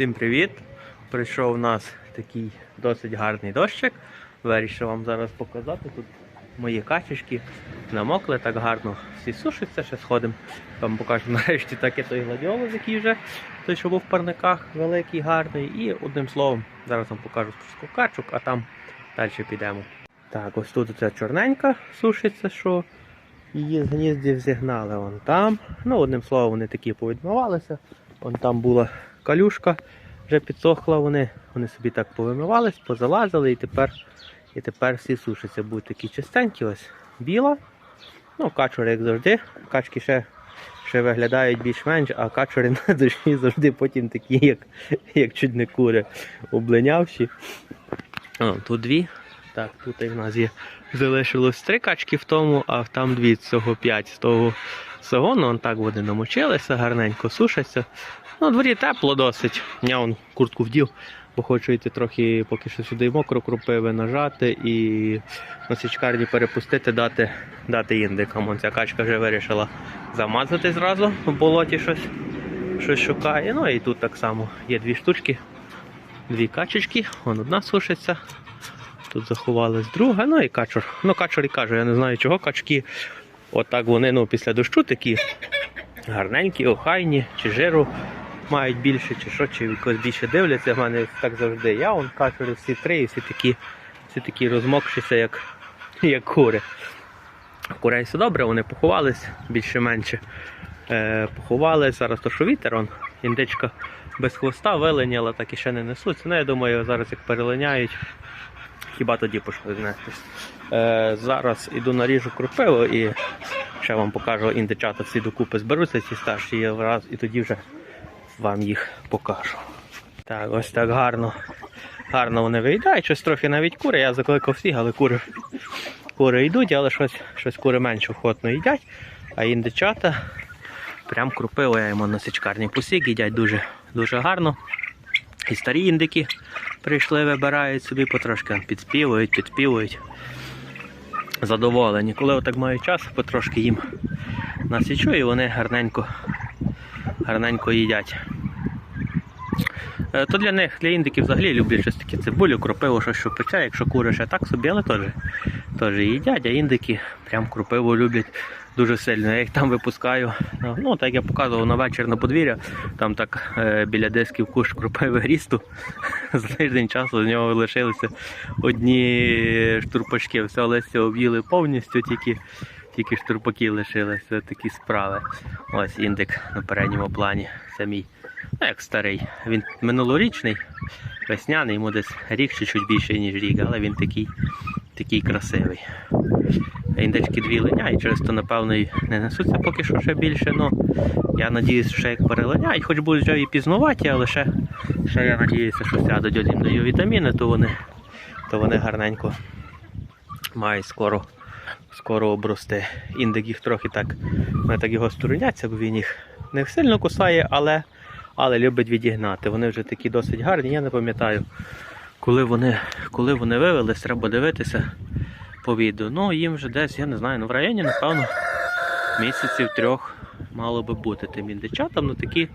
Всім привіт! Прийшов у нас такий досить гарний дощик. Вирішив вам зараз показати. Тут мої качечки намокли так гарно. Всі сушаться, ще сходимо. Вам покажу нарешті таке той гладіолус, який вже той, що був в парниках, великий, гарний. І одним словом, зараз вам покажу спочатку качок, а там далі підемо. Так, ось тут ця чорненька сушиться, що її з гніздів зігнали вон там. Ну, одним словом, вони такі повідмивалися. Вон там була калюшка, вже підсохла вони. Вони собі так повимивались, позалазили і тепер, і тепер всі сушаться. Будуть такі чистенькі, ось біла. Ну, качури, як завжди. Качки ще, ще виглядають більш-менш, а качури на душі завжди потім такі, як, як чуть кури, облинявші. О, тут дві. Так, тут і в нас є залишилось три качки в тому, а там дві цього п'ять з того загону. Вон так вони намочилися, гарненько сушаться. Ну, на дворі тепло досить. Я вон куртку вдів, бо хочу йти трохи поки що сюди мокро крупиви нажати і на січкарні перепустити, дати, дати індикам. Вон ця качка вже вирішила замазати зразу в болоті щось, щось шукає. Ну і тут так само є дві штучки, дві качечки, вон одна сушиться. Тут заховалась друга, ну і качур. Ну, качур і кажу, я не знаю чого качки. Отак вони ну, після дощу такі гарненькі, охайні, чи жиру мають більше, чи що, чи якось більше дивляться. В мене так завжди. Я вон качури всі три, і всі такі, всі такі розмокшіся, як, як кури. Курей все добре, вони поховались більше-менше. Е, поховали. Зараз то що вітер, он, індичка без хвоста виленяла, так і ще не несуться. Ну, я думаю, зараз як перелиняють, хіба тоді почнуть нестись. Е, зараз іду наріжу крупиву і ще вам покажу індичата всі докупи зберуться, ці старші є враз, і тоді вже вам їх покажу. Так, ось так гарно. Гарно вони виїдають, щось трохи навіть кури. Я закликав всіх, але кури, кури йдуть, але щось, щось кури менш охотно їдять. А індичата прям крупиво я йому на січкарні посік, їдять дуже, дуже гарно. І старі індики прийшли, вибирають собі потрошки підспівують, підспівують. Задоволені. Коли отак мають час, потрошки їм насічу і вони гарненько, гарненько їдять. Е, То для них, для індиків взагалі люблять щось таке цибулю, кропиво, щось що пече, якщо кури ще так собі, але теж, теж їдять, а індики прям кропиво люблять дуже сильно. Я їх там випускаю. Ну, Ну, так я показував на вечір на подвір'я, там так е, біля десків куш кропиви рісту. За тиждень часу з нього лишилися одні штурпачки. Все листя об'їли повністю, тільки, тільки штурпаки лишилися. Такі справи. Ось індик на передньому плані. Це мій. Ну, як старий. Він минулорічний, весняний, йому десь рік чи чуть більше, ніж рік, але він такий, такий красивий. Індички дві линяють, через то, напевно, і не несуться поки що ще більше. Ну, я надіюсь, що як перелиняють, хоч будуть вже і пізнуваті, але ще, ще я надіюся, що сядуть один вітаміни, то вони, то вони гарненько мають скоро, скоро обрости. Індик їх трохи так, вони так його стороняться, бо він їх не сильно кусає, але, але любить відігнати. Вони вже такі досить гарні, я не пам'ятаю. Коли вони, коли вони вивелись, треба дивитися по відео. Ну, їм вже десь, я не знаю, ну в районі, напевно, місяців трьох мало би бути тим індичатам. Ну такі,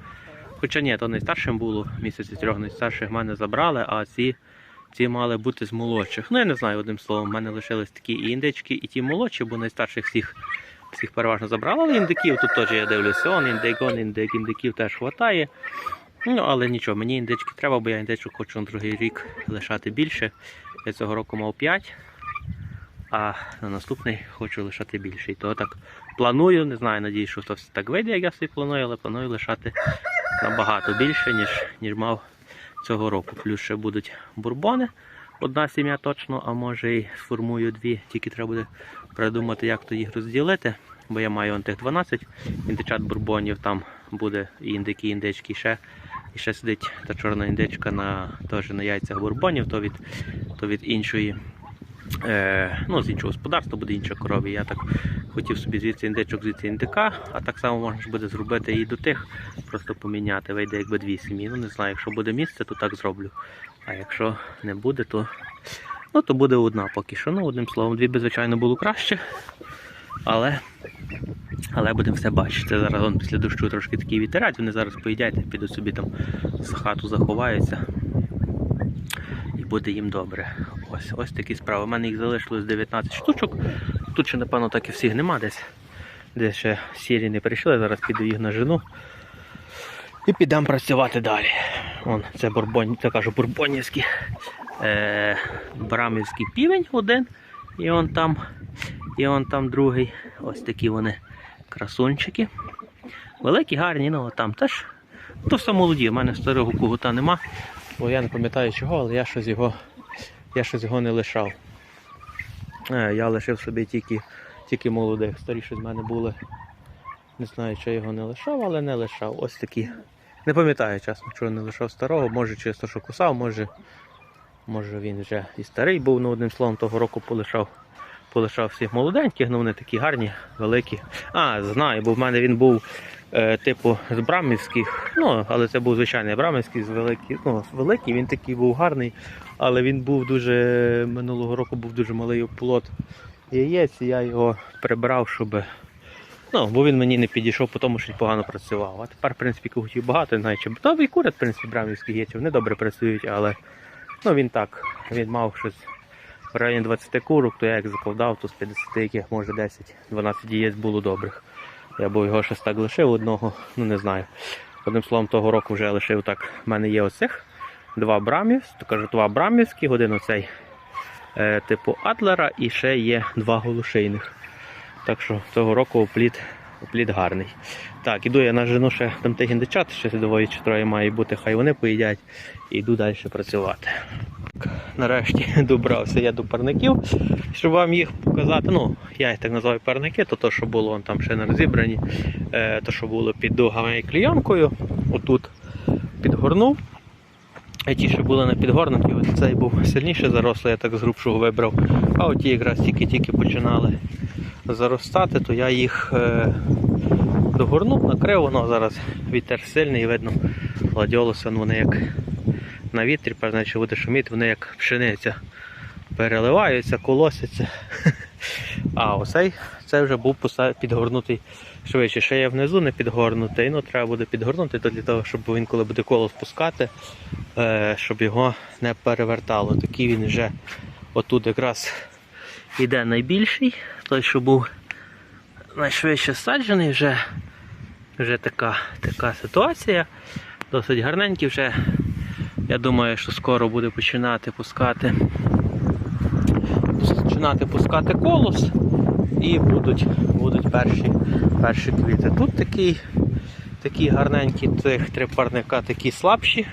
хоча ні, то найстаршим було місяців трьох найстарших мене забрали, а ці, ці мали бути з молодших. Ну, я не знаю, одним словом, в мене лишились такі індички, і ті молодші, бо найстарших всіх. Всіх переважно забрали, але індиків тут теж я дивлюся, он індик, он індик, індиків теж вистачає. Ну, але нічого, мені індички треба, бо я індичок хочу на другий рік лишати більше. Я цього року мав 5, а на наступний хочу лишати більше. І то так планую, не знаю, надію, що то все так вийде, як я собі планую, але планую лишати набагато більше, ніж, ніж мав цього року. Плюс ще будуть бурбони. Одна сім'я точно, а може і сформую дві, тільки треба буде придумати, як то їх розділити. Бо я маю тих 12 індичат бурбонів, там буде і індики, і індички, і ще, і ще сидить та чорна індичка на, теж на яйцях бурбонів, то від, то від іншої. Е, ну, з іншого господарства буде інша корові. Я так хотів собі звідси індичок, звідси індика, а так само можна ж буде зробити і до тих, просто поміняти, вийде якби дві сім'ї. Ну не знаю, якщо буде місце, то так зроблю. А якщо не буде, то, ну, то буде одна поки що. Ну, одним словом, дві би, звичайно, було краще. Але Але будемо все бачити. Зараз он після дощу трошки такий вітерець, вони зараз поїдять, підуть собі там за хату заховаються. Буде їм добре. Ось ось такі справи. У мене їх залишилось 19 штучок. Тут ще, напевно, так і всіх нема десь. Де ще сірі не прийшли, зараз піду їх на жену. І підемо працювати далі. Вон, це бурбон, це кажу, бурбонівський, е, брамівський півень один. І он там, і он там другий. Ось такі вони красунчики. Великі, гарні, ну там теж. То все молоді, у мене старого кугута нема. Бо я не пам'ятаю чого, але я щось його, я щось його не лишав. Е, я лишив собі тільки, тільки молодих. Старіші з мене були. Не знаю, чи я його не лишав, але не лишав. Ось такі. Не пам'ятаю чесно, чого не лишав старого. Може чисто що кусав, може, може він вже і старий був, ну одним словом, того року полишав. Полишав всіх молоденьких, ну вони такі гарні, великі. А, знаю, бо в мене він був типу з брамівських, ну, але це був звичайний брамівський, з великий, ну, великий, він такий був гарний, але він був дуже минулого року був дуже малий оплот яєць, і я його прибрав, щоб. Ну, бо він мені не підійшов, тому що погано працював. А тепер, в принципі, кухотів багато, чи та і курять, в принципі, брамівські яйця, вони добре працюють, але ну, він так, він мав щось в районі 20 курок, то я як закладав, то з 50 яких може 10-12 яєць було добрих. Я б його щось так лишив одного, ну не знаю. Одним словом, того року вже лишив так. У мене є оцих два брамів, кажу, два брамівських, один оцей е, типу Адлера і ще є два голушейних. Так що цього року опліт, опліт гарний. Так, іду я на жену ще там тих індичат, ще двоє чи троє має бути, хай вони поїдять і йду далі працювати. Нарешті добрався я до парників, щоб вам їх показати. Ну, я їх так називаю парники, то то, що було там ще не розібрані, е, то, що було під дугами і клійонкою, отут підгорнув. А ті, що були на підгорнуті, цей був сильніше зарослий, я так з грубшого вибрав. А от ті якраз тільки-тільки починали заростати, то я їх е, догорнув, накрив, воно зараз вітер сильний, видно, гладіолуси, ну, вони як на вітрі, певне, що буде шуміти, вони як пшениця переливаються, колосяться. А оцей це вже був підгорнутий швидше. Ще є внизу не підгорнутий, ну треба буде підгорнути то для того, щоб він коли буде коло спускати, е, щоб його не перевертало. Такий він вже отут якраз іде найбільший, той, що був найшвидше саджений, вже, вже така, така ситуація. Досить гарненький вже. Я думаю, що скоро буде починати пускати починати пускати колос і будуть, будуть перші, перші квіти. Тут такий, такі гарненькі цих три парника, такі слабші.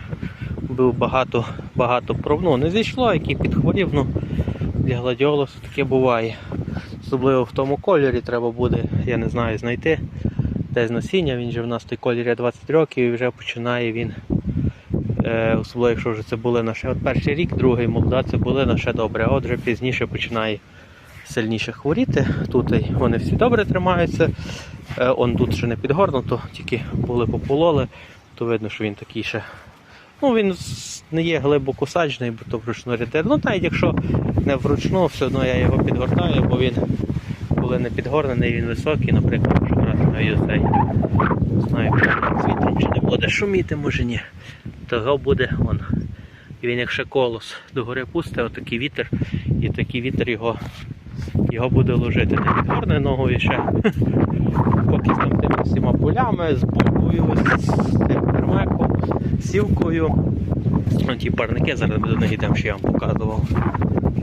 Був багато, багато. Ну, не зійшло, який підхворів, ну для гладіолусу таке буває. Особливо в тому кольорі треба буде, я не знаю, знайти десь насіння. Він же в нас той кольорі 20 років і вже починає він. Е, особливо, якщо вже це були на от перший рік, другий молода, це були на ще добре, а от вже пізніше починає сильніше хворіти. Тут вони всі добре тримаються. Е, он тут ще не підгорнуто, тільки були попололи, то видно, що він такий ще. Ну, він не є глибоко саджений, бо то вручну ретир. Ну, навіть якщо не вручну, все одно я його підгортаю, бо він, коли не підгорнений, він високий, наприклад, якщо брати навіть. Знаю, з чи не буде шуміти, може ні. Того буде он. Він як ще колос догори пусте, отакий вітер, і такий вітер його, його буде ложити. Не підгорне ногою ще. Поки там тими всіма полями, з бульбою, з кермеком, сівкою. Ось ті парники, зараз ми до них йдемо, що я вам показував.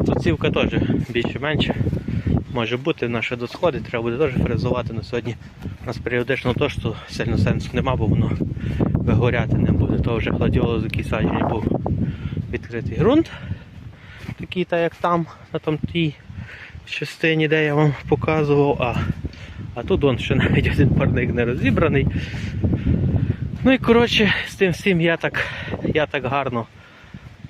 Тут сівка теж більше-менше може бути, наше до сходи, треба буде теж фрезувати на сьогодні. У нас періодично то, що сильно сенсу нема, бо воно вигоряти не буде. То вже гладіолус, який саджений був відкритий ґрунт. Такий, так як там, на там тій частині, де я вам показував. А, а тут вон ще навіть один парник не розібраний. Ну і коротше, з тим всім я так, я так гарно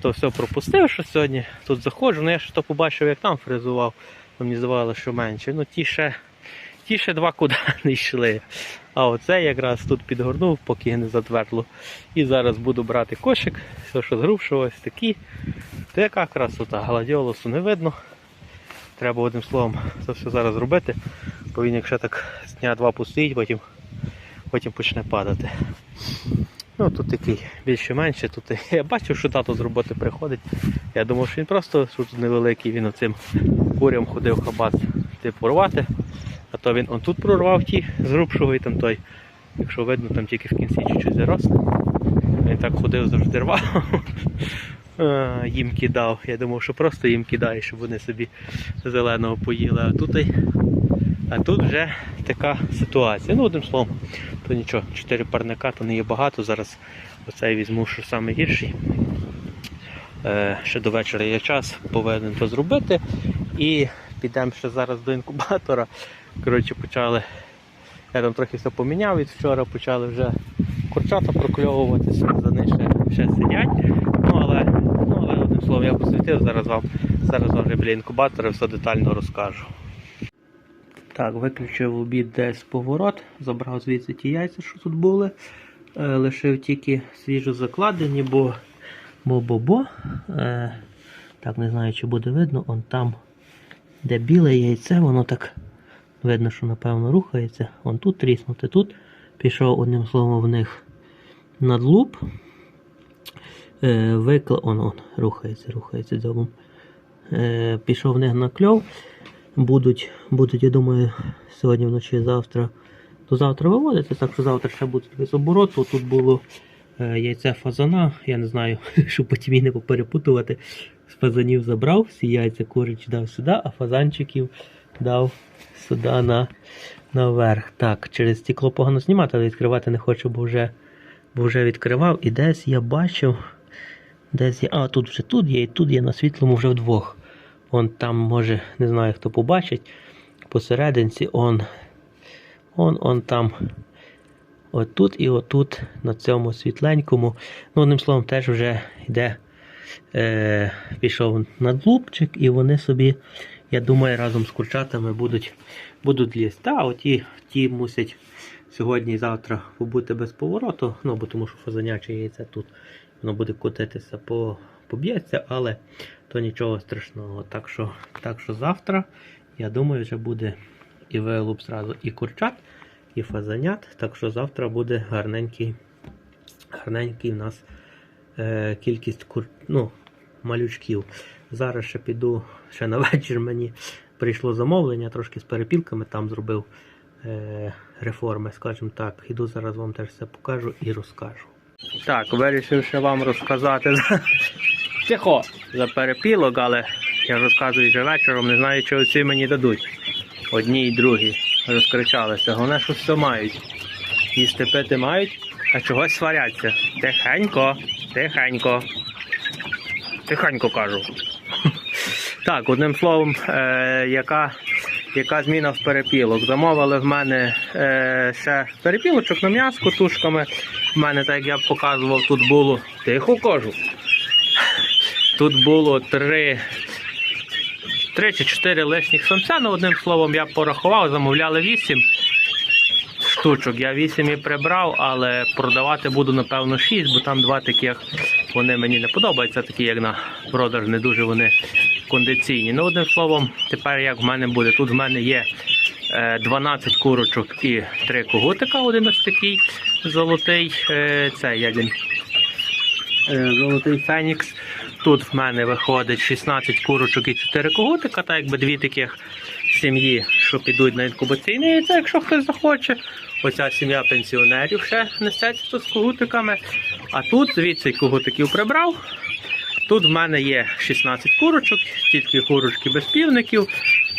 то все пропустив, що сьогодні тут заходжу. Ну я ж то побачив, як там фрезував, то мені здавалося, що менше. Ну ті ще, ті ще два куди не йшли. А оце якраз тут підгорнув, поки не затвердло. І зараз буду брати кошик, все, що згрубшого, ось такі. Та яка красота, гладіолусу не видно. Треба одним словом це все зараз робити. Бо він якщо так з дня два постоїть, потім, потім почне падати. Ну тут такий більше-менше. Тут я бачив, що тато з роботи приходить. Я думав, що він просто тут невеликий, він оцим курям ходив хабат типу рвати. А то він он тут прорвав ті з і там той. Якщо видно, там тільки в кінці чуть-чуть зарос. Він так ходив, завжди рвав. Їм кидав. Я думав, що просто їм кидає, щоб вони собі зеленого поїли. А тут, а тут вже така ситуація. Ну, одним словом, то нічого, чотири парника, то не є багато. Зараз оцей візьму, що саме гірший. Е, ще до вечора є час, повинен то зробити. І підемо ще зараз до інкубатора. Коротше, почали. Я там трохи все поміняв від вчора, почали вже курчата прокльовуватися, вони ще, ще сидять. Ну але, ну, але одним словом я посвятив, зараз вам зараз вже біля інкубатора все детально розкажу. Так, виключив обід десь поворот, забрав звідси ті яйця, що тут були. Е, лишив тільки свіжо закладені, бо бо-бо-бо. Е, так, не знаю, чи буде видно, он там, де біле яйце, воно так видно, що напевно рухається. Он тут тріснути, тут пішов одним словом в них надлуп. Е, викла... Он, он, рухається, рухається дзьобом. Е, пішов в них на кльов. Будуть, будуть, я думаю, сьогодні вночі, завтра. То завтра виводиться, так що завтра ще буде без обороту. Тут було е, яйце фазана. Я не знаю, щоб потім її не поперепутувати. З фазанів забрав, всі яйця курич дав сюди, а фазанчиків дав сюди на, наверх. Так, через стекло погано знімати, але відкривати не хочу, бо вже, бо вже відкривав. І десь я бачив. Десь є. А, тут вже тут є, і тут є на світлому вже вдвох. Он там може, не знаю, хто побачить. Посерединці он. Он, он там. Отут і отут, на цьому світленькому. Ну, одним словом, теж вже йде. Е, пішов надлупчик, і вони собі, я думаю, разом з курчатами будуть, будуть лізти. Та, оті ті мусять сьогодні і завтра побути без повороту, ну, бо тому що фазаняче яйце тут воно буде котитися, по, поб'ється, але то нічого страшного. Так що, так що завтра, я думаю, вже буде і вилуп зразу і курчат, і фазанят. Так що завтра буде гарненький, гарненький в нас е, кількість кур... ну, малючків. Зараз ще піду ще на вечір мені прийшло замовлення, трошки з перепілками там зробив реформи, скажімо так. Іду зараз вам теж все покажу і розкажу. Так, вирішив ще вам розказати за тихо за перепілок, але я розказую вже вечором, не знаю, чи оці мені дадуть. Одні і другі розкричалися. Головне, що все мають. Їсти пити мають, а чогось сваряться. Тихенько, тихенько. Тихенько кажу. Так, одним словом, е, яка, яка зміна в перепілок? Замовили в мене е, ще перепілочок на м'яско тушками. В мене, так як я показував, тут було. Тихо кажу. Тут було три, три чи чотири лишніх самця. Ну, одним словом, я порахував, замовляли вісім штучок. Я вісім і прибрав, але продавати буду, напевно, шість, бо там два таких вони мені не подобаються, такі як на продаж, не дуже вони кондиційні. Ну, одним словом, тепер як в мене буде. Тут в мене є е, 12 курочок і 3 когутика, один ось такий золотий. Е, це як він? Е, Золотий Фенікс. Тут в мене виходить 16 курочок і 4 когутика, так якби дві таких сім'ї, що підуть на інкубаційне яйце, якщо хтось захоче. Оця сім'я пенсіонерів ще несеться з когутиками. А тут звідси когутиків прибрав. Тут в мене є 16 курочок, тільки курочки без півників.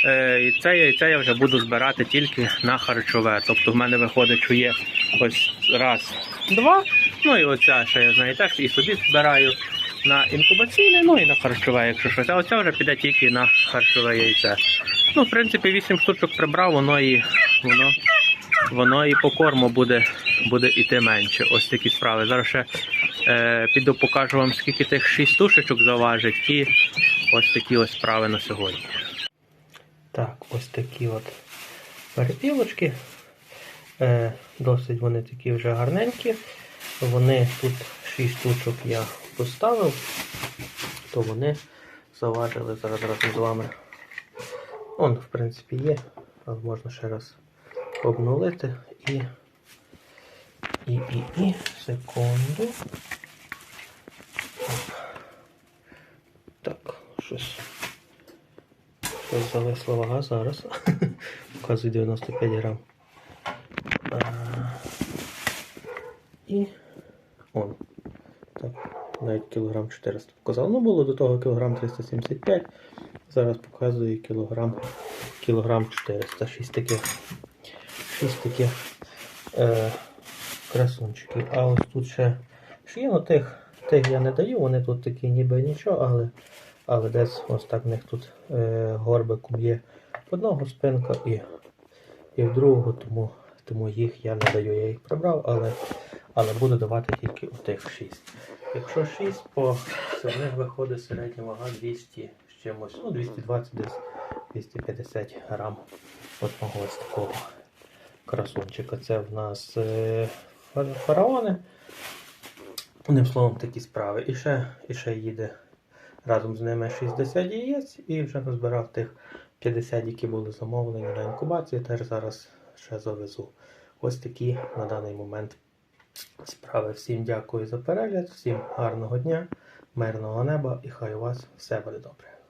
Е, і це яйце я вже буду збирати тільки на харчове. Тобто в мене виходить, що є ось раз, два. Ну і оця ще я знаю теж і собі збираю на інкубаційне, ну і на харчове, якщо щось. А оця вже піде тільки на харчове яйце. Ну, в принципі, 8 штучок прибрав, воно і воно, воно і по корму буде, буде іти менше. Ось такі справи. Зараз ще е, піду покажу вам, скільки тих 6 тушечок заважить, і ось такі ось справи на сьогодні. Так, ось такі от перепілочки. Е, досить вони такі вже гарненькі. Вони тут 6 штучок я поставив, то вони заважили зараз разом з вами. Он, в принципі, є. але можна ще раз обнулити і. І, і, і, секунду. Так, щось. Щось зависло вага зараз. Показує 95 грам. А, і. Он. Так, навіть кілограм 400 показав. Ну, було до того кілограм 375. Зараз показує кілограм, кілограм 400. 6 таких, 6 таких е, красунчиків. А ось тут ще, є, ну тих, тих я не даю, вони тут такі ніби нічого, але, але десь ось так в них тут е, горбиком є одного спинка і, і в другого, тому, тому їх я не даю. Я їх прибрав, але, але буду давати тільки у тих 6. Якщо 6, по них виходить середня вага 200 з чимось, ну 220 десь 250 грам одного ось такого красунчика. Це в нас е, фараони. Одним словом, такі справи. І ще, і ще їде разом з ними 60 яєць і вже назбирав тих 50, які були замовлені на інкубацію. Теж зараз ще завезу. Ось такі на даний момент справи. Всім дякую за перегляд, всім гарного дня, мирного неба і хай у вас все буде добре.